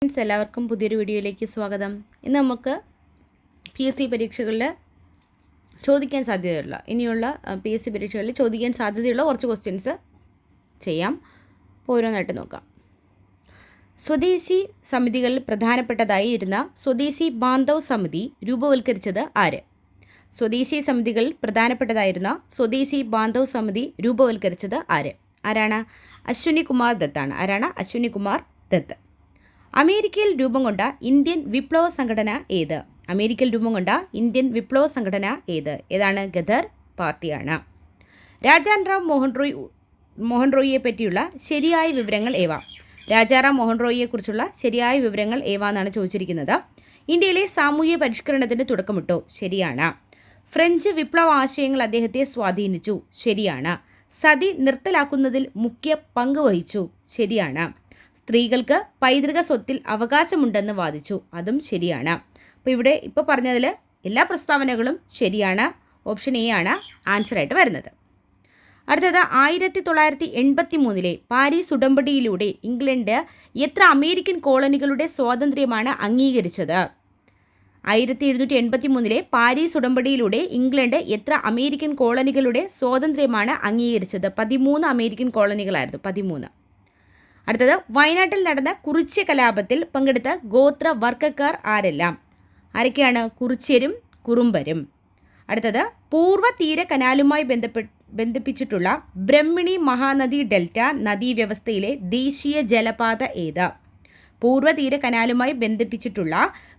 Friends എല്ലാവർക്കും പുതിയൊരു വീഡിയോയിലേക്ക് സ്വാഗതം. ഇന്ന് നമുക്ക് പി എസ് സി പരീക്ഷകളിൽ ചോദിക്കാൻ സാധ്യതയുള്ള ഇനിയുള്ള പി എസ് സി പരീക്ഷകളിൽ ചോദിക്കാൻ സാധ്യതയുള്ള കുറച്ച് ക്വസ്റ്റ്യൻസ് ചെയ്യാം. ഓരോന്നായിട്ട് നോക്കാം. സ്വദേശി സമിതികളിൽ പ്രധാനപ്പെട്ടതായി ഇരുന്ന സ്വദേശി ബാന്ധവ് സമിതി രൂപവൽക്കരിച്ചത് ആര്? സ്വദേശി സമിതികളിൽ പ്രധാനപ്പെട്ടതായിരുന്ന സ്വദേശി ബാന്ധവ് സമിതി രൂപവൽക്കരിച്ചത് ആര്? ആരാണ്? അശ്വിനി കുമാർ ദത്താണ് ആരാണ്? അശ്വിനി കുമാർ ദത്ത്. അമേരിക്കയിൽ രൂപം കൊണ്ട ഇന്ത്യൻ വിപ്ലവ സംഘടന ഏത്? അമേരിക്കയിൽ രൂപം കൊണ്ട ഇന്ത്യൻ വിപ്ലവ സംഘടന ഏത്? ഏതാണ് ഗദർ പാർട്ടിയാണ്. രാജാൻ റാം മോഹൻ റോയ് മോഹൻ റോയിയെ പറ്റിയുള്ള ശരിയായ വിവരങ്ങൾ ഏവ? രാജാറാം മോഹൻ റോയിയെക്കുറിച്ചുള്ള ശരിയായ വിവരങ്ങൾ ഏവ എന്നാണ് ചോദിച്ചിരിക്കുന്നത്. ഇന്ത്യയിലെ സാമൂഹ്യ പരിഷ്കരണത്തിന് തുടക്കമിട്ടു. ശരിയാണ്. ഫ്രഞ്ച് വിപ്ലവ ആശയങ്ങൾ അദ്ദേഹത്തെ സ്വാധീനിച്ചു. ശരിയാണ്. സതി നിർത്തലാക്കുന്നതിൽ മുഖ്യ പങ്ക് വഹിച്ചു. ശരിയാണ്. സ്ത്രീകൾക്ക് പൈതൃക സ്വത്തിൽ അവകാശമുണ്ടെന്ന് വാദിച്ചു. അതും ശരിയാണ്. അപ്പോൾ ഇവിടെ ഇപ്പോൾ പറഞ്ഞതിൽ എല്ലാ പ്രസ്താവനകളും ശരിയാണ്. ഓപ്ഷൻ എ ആണ് ആൻസറായിട്ട് വരുന്നത്. അടുത്തത് ആയിരത്തി തൊള്ളായിരത്തി എൺപത്തി മൂന്നിലെ പാരീസ് ഉടമ്പടിയിലൂടെ ഇംഗ്ലണ്ട് എത്ര അമേരിക്കൻ കോളനികളുടെ സ്വാതന്ത്ര്യമാണ് അംഗീകരിച്ചത്? ആയിരത്തി എഴുന്നൂറ്റി എൺപത്തി മൂന്നിലെ പാരീസ് ഉടമ്പടിയിലൂടെ ഇംഗ്ലണ്ട് എത്ര അമേരിക്കൻ കോളനികളുടെ സ്വാതന്ത്ര്യമാണ് അംഗീകരിച്ചത്? പതിമൂന്ന് അമേരിക്കൻ കോളനികളായിരുന്നു. പതിമൂന്ന്. അടുത്തത് വയനാട്ടിൽ നടന്ന കുറിച്യ കലാപത്തിൽ പങ്കെടുത്ത ഗോത്ര വർഗക്കാർ ആരെല്ലാം? ആരൊക്കെയാണ്? കുറിച്യരും കുറുമ്പരും. അടുത്തത് പൂർവ തീര കനാലുമായി ബന്ധപ്പെട്ട് ബന്ധിപ്പിച്ചിട്ടുള്ള ബ്രഹ്മിണി മഹാനദി ഡെൽറ്റ നദീ വ്യവസ്ഥയിലെ ദേശീയ ജലപാത ഏത്? പൂർവതീര കനാലുമായി ബന്ധിപ്പിച്ചിട്ടുള്ള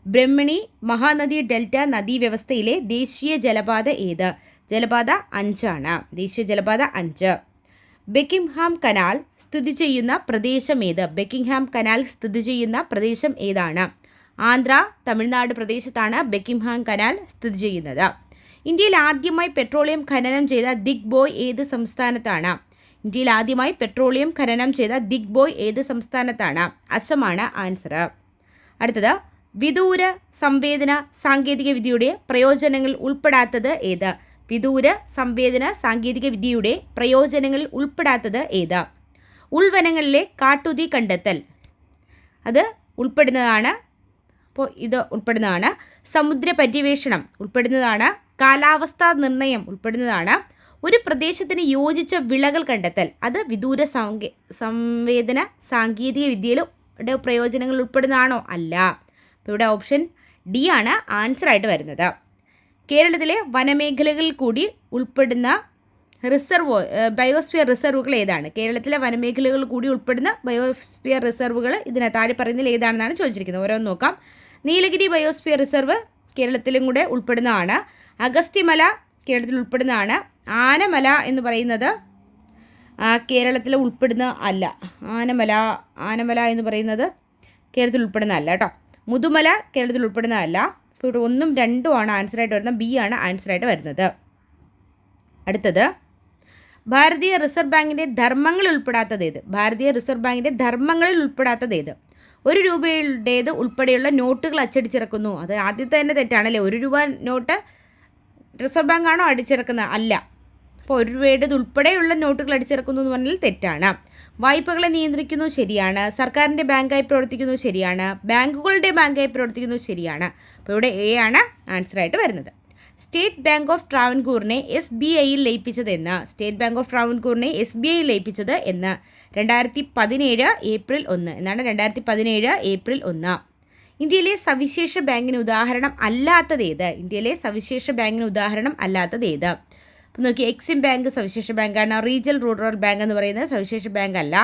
ബ്രഹ്മിണി മഹാനദി ഡെൽറ്റ നദീ വ്യവസ്ഥയിലെ ദേശീയ ജലപാത ഏത്? ജലപാത അഞ്ചാണ്. ദേശീയ ജലപാത അഞ്ച്. ബെക്കിംഹാം കനാൽ സ്ഥിതി ചെയ്യുന്ന പ്രദേശം ഏത്? ബെക്കിംഗ്ഹാം കനാൽ സ്ഥിതി ചെയ്യുന്ന പ്രദേശം ഏതാണ്? ആന്ധ്ര തമിഴ്നാട് പ്രദേശത്താണ് ബെക്കിംഹാം കനാൽ സ്ഥിതി ചെയ്യുന്നത്. ഇന്ത്യയിൽ ആദ്യമായി പെട്രോളിയം ഖനനം ചെയ്ത ദിഗ് ബോയ് ഏത് സംസ്ഥാനത്താണ്? ഇന്ത്യയിൽ ആദ്യമായി പെട്രോളിയം ഖനനം ചെയ്ത ദിഗ് ബോയ് ഏത് സംസ്ഥാനത്താണ്? അസമാണ് ആൻസർ. അടുത്തത് വിദൂര സംവേദന സാങ്കേതികവിദ്യയുടെ പ്രയോജനങ്ങൾ ഉൾപ്പെടാത്തത് ഏത്? വിദൂര സംവേദന സാങ്കേതിക വിദ്യയുടെ പ്രയോജനങ്ങളിൽ ഉൾപ്പെടാത്തത് ഏത്? ഉൾവനങ്ങളിലെ കാട്ടുതീ കണ്ടെത്തൽ. അത് ഉൾപ്പെടുന്നതാണ്. അപ്പോൾ ഇത് ഉൾപ്പെടുന്നതാണ്. സമുദ്ര പര്യവേഷണം ഉൾപ്പെടുന്നതാണ്. കാലാവസ്ഥാ നിർണയം ഉൾപ്പെടുന്നതാണ്. ഒരു പ്രദേശത്തിന് യോജിച്ച വിളകൾ കണ്ടെത്തൽ. അത് വിദൂര സാങ്കേ സംവേദന സാങ്കേതിക വിദ്യയിലെ പ്രയോജനങ്ങൾ ഉൾപ്പെടുന്നതാണോ? അല്ല. ഇവിടെ ഓപ്ഷൻ ഡി ആണ്. ആൻസർ ആയിട്ട് വരുന്നത്. കേരളത്തിലെ വനമേഖലകളിൽ കൂടി ഉൾപ്പെടുന്ന റിസർവ് ബയോസ്ഫിയർ റിസർവുകൾ ഏതാണ്? കേരളത്തിലെ വനമേഖലകളിൽ കൂടി ഉൾപ്പെടുന്ന ബയോസ്ഫിയർ റിസർവുകൾ ഇതിന് താഴെ പറയുന്നതിൽ ഏതാണെന്നാണ് ചോദിച്ചിരിക്കുന്നത്. ഓരോന്ന് നോക്കാം. നീലഗിരി ബയോസ്ഫിയർ റിസർവ് കേരളത്തിലും കൂടെ ഉൾപ്പെടുന്നതാണ്. അഗസ്ത്യമല കേരളത്തിൽ ഉൾപ്പെടുന്നതാണ്. ആനമല എന്ന് പറയുന്നത് കേരളത്തിൽ ഉൾപ്പെടുന്ന അല്ല. ആനമല ആനമല എന്ന് പറയുന്നത് കേരളത്തിൽ ഉൾപ്പെടുന്ന അല്ല കേട്ടോ. മുതുമല കേരളത്തിൽ ഉൾപ്പെടുന്നതല്ല അപ്പോൾ ഇവിടെ ഒന്നും രണ്ടും ആണ് ആൻസറായിട്ട് വരുന്നത് ബി ആണ് ആൻസറായിട്ട് വരുന്നത്. അടുത്തത് ഭാരതീയ റിസർവ് ബാങ്കിന്റെ ധർമ്മങ്ങളിൽ ഉൾപ്പെടാത്തത് ഏത്? ഭാരതീയ റിസർവ് ബാങ്കിന്റെ ധർമ്മങ്ങളിൽ ഉൾപ്പെടാത്തത് ഏത്? ഒരു രൂപയുടേത് ഉൾപ്പെടെയുള്ള നോട്ടുകൾ അച്ചടിച്ചിറക്കുന്നു. അത് ആദ്യത്തെ തന്നെ തെറ്റാണല്ലേ? ഒരു രൂപ നോട്ട് റിസർവ് ബാങ്ക് ആണോ അടിച്ചിറക്കുന്നത്? അല്ല. അപ്പോൾ ഒരു രൂപയുടേത് ഉൾപ്പെടെയുള്ള നോട്ടുകൾ അടിച്ചിറക്കുന്നു എന്ന് പറഞ്ഞാൽ തെറ്റാണ്. വായ്പകളെ നിയന്ത്രിക്കുന്നു ശരിയാണ് സർക്കാരിന്റെ ബാങ്കായി പ്രവർത്തിക്കുന്നു ശരിയാണ് ബാങ്കുകളുടെ ബാങ്കായി പ്രവർത്തിക്കുന്നു ശരിയാണ്. അപ്പോൾ ഇവിടെ എ ആണ് ആൻസറായിട്ട് വരുന്നത്. സ്റ്റേറ്റ് ബാങ്ക് ഓഫ് ട്രാവൻകൂറിനെ എസ് ബി ഐയിൽ ലയിപ്പിച്ചത് എന്ന് സ്റ്റേറ്റ് ബാങ്ക് ഓഫ് ട്രാവൻകൂറിനെ എസ് ബി ഐയിൽ ലയിപ്പിച്ചത് എന്ന് രണ്ടായിരത്തി പതിനേഴ് ഏപ്രിൽ ഒന്ന് എന്നാണ് രണ്ടായിരത്തി പതിനേഴ് ഏപ്രിൽ ഒന്ന്. ഇന്ത്യയിലെ സവിശേഷ ബാങ്കിന് ഉദാഹരണം അല്ലാത്തത് ഏത്? ഇന്ത്യയിലെ സവിശേഷ ബാങ്കിന് ഉദാഹരണം അല്ലാത്തത് ഏത്? അപ്പം നോക്കി എക്സിം ബാങ്ക് സവിശേഷ ബാങ്കാണ്. റീജിയൽ റൂറൽ ബാങ്ക് എന്ന് പറയുന്നത് സവിശേഷ ബാങ്ക് അല്ല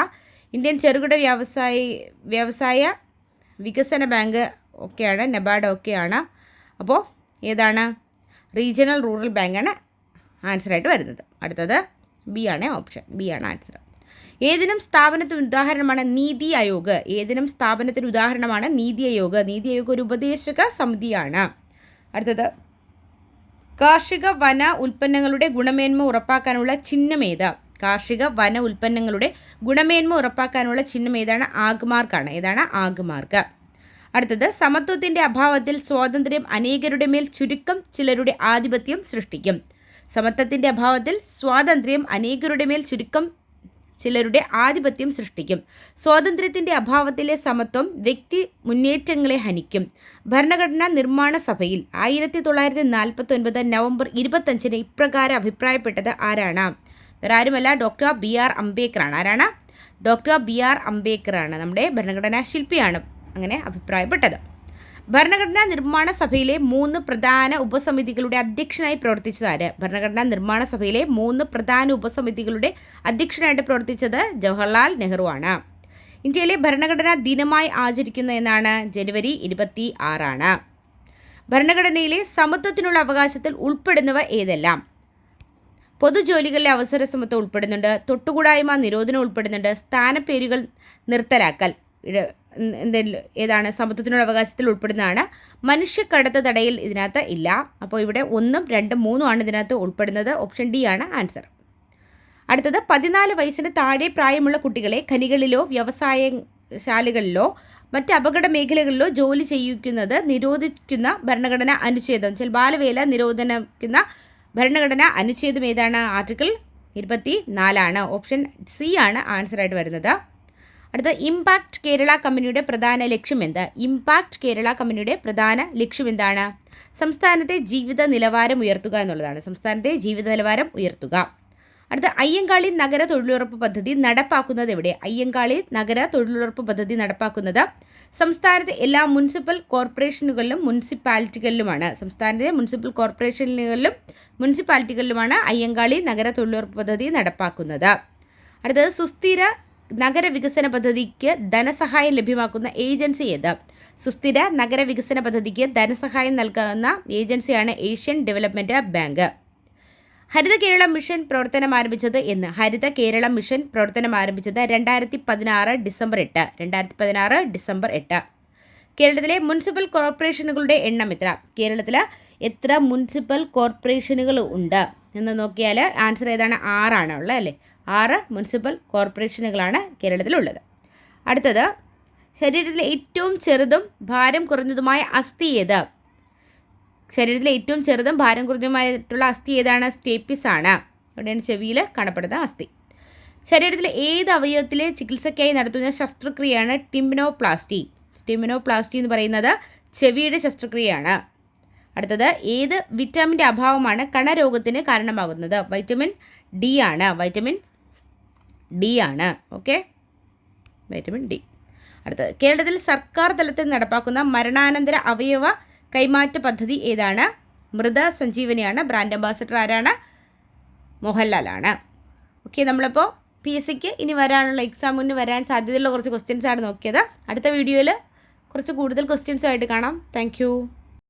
ഇന്ത്യൻ ചെറുകിട വ്യവസായി വ്യവസായ വികസന ബാങ്ക് ഒക്കെയാണ് നബാർഡ് ഒക്കെയാണ്. അപ്പോൾ ഏതാണ്? റീജിയണൽ റൂറൽ ബാങ്കാണ് ആൻസറായിട്ട് വരുന്നത്. അടുത്തത് ബി ആണ് ഓപ്ഷൻ ബി ആണ് ആൻസർ ഏതിനും സ്ഥാപനത്തിന് ഉദാഹരണമാണ് നീതി ആയോഗ്. ഏതിനും സ്ഥാപനത്തിന് ഉദാഹരണമാണ് നീതി ആയോഗ്. നീതി ആയോഗ് ഒരു ഉപദേശക സമിതിയാണ്. അടുത്തത് കാർഷിക വന ഉൽപ്പന്നങ്ങളുടെ ഗുണമേന്മ ഉറപ്പാക്കാനുള്ള ചിഹ്നം കാർഷിക വന ഉൽപ്പന്നങ്ങളുടെ ഗുണമേന്മ ഉറപ്പാക്കാനുള്ള ചിഹ്നം ഏതാണ്? ആഗ്മാർക്കാണ് ഏതാണ്? ആഗ്മാർക്ക് അടുത്തത് സമത്വത്തിന്റെ അഭാവത്തിൽ സ്വാതന്ത്ര്യം അനേകരുടെ മേൽ ചുരുക്കം ചിലരുടെ ആധിപത്യം സൃഷ്ടിക്കും. സമത്വത്തിന്റെ അഭാവത്തിൽ സ്വാതന്ത്ര്യം അനേകരുടെ മേൽ ചുരുക്കം ചിലരുടെ ആധിപത്യം സൃഷ്ടിക്കും. സ്വാതന്ത്ര്യത്തിന്റെ അഭാവത്തിലെ സമത്വം വ്യക്തി മുന്നേറ്റങ്ങളെ ഹനിക്കും. ഭരണഘടനാ നിർമ്മാണ സഭയിൽ ആയിരത്തി തൊള്ളായിരത്തി നാൽപ്പത്തി ഒൻപത് നവംബർ ഇരുപത്തഞ്ചിന് ഇപ്രകാരം അഭിപ്രായപ്പെട്ടത് ആരാണ്? വേറെ ആരുമല്ല ഡോക്ടർ ബി ആർ അംബേദ്കറാണ്. ആരാണ്? ഡോക്ടർ ബി ആർ അംബേദ്കറാണ്. നമ്മുടെ ഭരണഘടനാ ശില്പിയാണ് അങ്ങനെ അഭിപ്രായപ്പെട്ടത്. ഭരണഘടനാ നിർമ്മാണ സഭയിലെ മൂന്ന് പ്രധാന ഉപസമിതികളുടെ അധ്യക്ഷനായി പ്രവർത്തിച്ചത് ആര് ഭരണഘടനാ നിർമ്മാണ സഭയിലെ മൂന്ന് പ്രധാന ഉപസമിതികളുടെ അധ്യക്ഷനായിട്ട് പ്രവർത്തിച്ചത് ജവഹർലാൽ നെഹ്റു ആണ്. ഇന്ത്യയിലെ ഭരണഘടനാ ദിനമായി ആചരിക്കുന്ന എന്നാണ് ജനുവരി ഇരുപത്തി ആറാണ് ഭരണഘടനയിലെ സമത്വത്തിനുള്ള അവകാശത്തിൽ ഉൾപ്പെടുന്നവ ഏതെല്ലാം? പൊതുജോലികളിലെ അവസര സമത്വം ഉൾപ്പെടുന്നുണ്ട് തൊട്ടുകൂടായ്മ നിരോധനം ഉൾപ്പെടുന്നുണ്ട് സ്ഥാനപ്പേരുകൾ നിർത്തലാക്കൽ എന്തെങ്കിലും ഏതാണ് സമത്വത്തിനുള്ള അവകാശത്തിൽ ഉൾപ്പെടുന്നതാണ്. മനുഷ്യക്കടത്ത് തടയിൽ ഇതിനകത്ത് ഇല്ല. അപ്പോൾ ഇവിടെ ഒന്നും രണ്ടും മൂന്നും ആണ് ഇതിനകത്ത് ഉൾപ്പെടുന്നത്. ഓപ്ഷൻ ഡി ആണ് ആൻസർ. അടുത്തത് പതിനാല് വയസ്സിന് താഴെ പ്രായമുള്ള കുട്ടികളെ ഖനികളിലോ വ്യവസായ ശാലകളിലോ മറ്റ് അപകട മേഖലകളിലോ ജോലി ചെയ്യിക്കുന്നത് നിരോധിക്കുന്ന ഭരണഘടന അനുച്ഛേദം. ചില ബാലവേല നിരോധനിക്കുന്ന ഭരണഘടന അനുച്ഛേദം ഏതാണ്? ആർട്ടിക്കിൾ ഇരുപത്തി നാലാണ് ഓപ്ഷൻ സി ആണ് ആൻസറായിട്ട് വരുന്നത്. അടുത്ത ഇമ്പാക്റ്റ് കേരള കമ്പനിയുടെ പ്രധാന ലക്ഷ്യം എന്ത്? ഇമ്പാക്റ്റ് കേരള കമ്പനിയുടെ പ്രധാന ലക്ഷ്യം എന്താണ്? സംസ്ഥാനത്തെ ജീവിത നിലവാരം ഉയർത്തുക എന്നുള്ളതാണ്. സംസ്ഥാനത്തെ ജീവിത നിലവാരം ഉയർത്തുക. അടുത്ത അയ്യങ്കാളി നഗര തൊഴിലുറപ്പ് പദ്ധതി നടപ്പാക്കുന്നത് എവിടെ? അയ്യങ്കാളി നഗര തൊഴിലുറപ്പ് പദ്ധതി നടപ്പാക്കുന്നത് സംസ്ഥാനത്തെ എല്ലാ മുനിസിപ്പൽ കോർപ്പറേഷനുകളിലും മുനിസിപ്പാലിറ്റികളിലുമാണ്. സംസ്ഥാനത്തെ മുനിസിപ്പൽ കോർപ്പറേഷനുകളിലും മുനിസിപ്പാലിറ്റികളിലുമാണ് അയ്യങ്കാളി നഗര തൊഴിലുറപ്പ് പദ്ധതി നടപ്പാക്കുന്നത്. അടുത്തത് സുസ്ഥിര നഗരവികസന പദ്ധതിക്ക് ധനസഹായം ലഭ്യമാക്കുന്ന ഏജൻസി ഏത്? സുസ്ഥിര നഗരവികസന പദ്ധതിക്ക് ധനസഹായം നൽകുന്ന ഏജൻസിയാണ് Asian development bank. Haritha Kerala mission പ്രവർത്തനം ആരംഭിച്ചത് എന്ന്? ഹരിത കേരള മിഷൻ പ്രവർത്തനം ആരംഭിച്ചത് രണ്ടായിരത്തി പതിനാറ് ഡിസംബർ എട്ട്. രണ്ടായിരത്തി പതിനാറ് ഡിസംബർ എട്ട്. കേരളത്തിലെ മുനിസിപ്പൽ കോർപ്പറേഷനുകളുടെ എണ്ണം എത്ര? കേരളത്തിൽ എത്ര മുനിസിപ്പൽ കോർപ്പറേഷനുകൾ ഉണ്ട്? എന്ന് നോക്കിയാൽ ആൻസർ ഏതാണ്? ആറാണ് ഉള്ളത് അല്ലേ? ആറ് മുനിസിപ്പൽ കോർപ്പറേഷനുകളാണ് കേരളത്തിലുള്ളത്. അടുത്തത് ശരീരത്തിലെ ഏറ്റവും ചെറുതും ഭാരം കുറഞ്ഞതുമായ അസ്ഥി ഏത്? ശരീരത്തിലെ ഏറ്റവും ചെറുതും ഭാരം കുറഞ്ഞതുമായിട്ടുള്ള അസ്ഥി ഏതാണ്? സ്റ്റേപ്പിസ് ആണ്. ഇവിടെയാണ് ചെവിയിൽ കാണപ്പെടുന്ന അസ്ഥി. ശരീരത്തിലെ ഏത് അവയവത്തിലെ ചികിത്സയ്ക്കായി നടത്തുന്ന ശസ്ത്രക്രിയയാണ് ടിംബിനോപ്ലാസ്റ്റി ടിംബിനോപ്ലാസ്റ്റി എന്ന് പറയുന്നത് ചെവിയുടെ ശസ്ത്രക്രിയയാണ്. അടുത്തത് ഏത് വിറ്റാമിന്റെ അഭാവമാണ് കണരോഗത്തിന് കാരണമാകുന്നത്? വൈറ്റമിൻ ഡി ആണ്. വൈറ്റമിൻ ഡി ആണ്. ഓക്കെ വൈറ്റമിൻ ഡി അടുത്തത്. കേരളത്തിൽ സർക്കാർ തലത്തിൽ നടപ്പാക്കുന്ന മരണാനന്തര അവയവ കൈമാറ്റ പദ്ധതി ഏതാണ്? മൃത സഞ്ജീവനിയാണ്. ബ്രാൻഡ് അംബാസിഡർ ആരാണ്? മോഹൻലാലാണ് ഓക്കെ നമ്മളിപ്പോൾ പി എസ് സിക്ക് ഇനി വരാനുള്ള എക്സാമിന് വരാൻ സാധ്യതയുള്ള കുറച്ച് ക്വസ്റ്റ്യൻസ് ആണ് നോക്കിയത്. അടുത്ത വീഡിയോയിൽ കുറച്ച് കൂടുതൽ ക്വസ്റ്റ്യൻസുമായിട്ട് കാണാം. താങ്ക്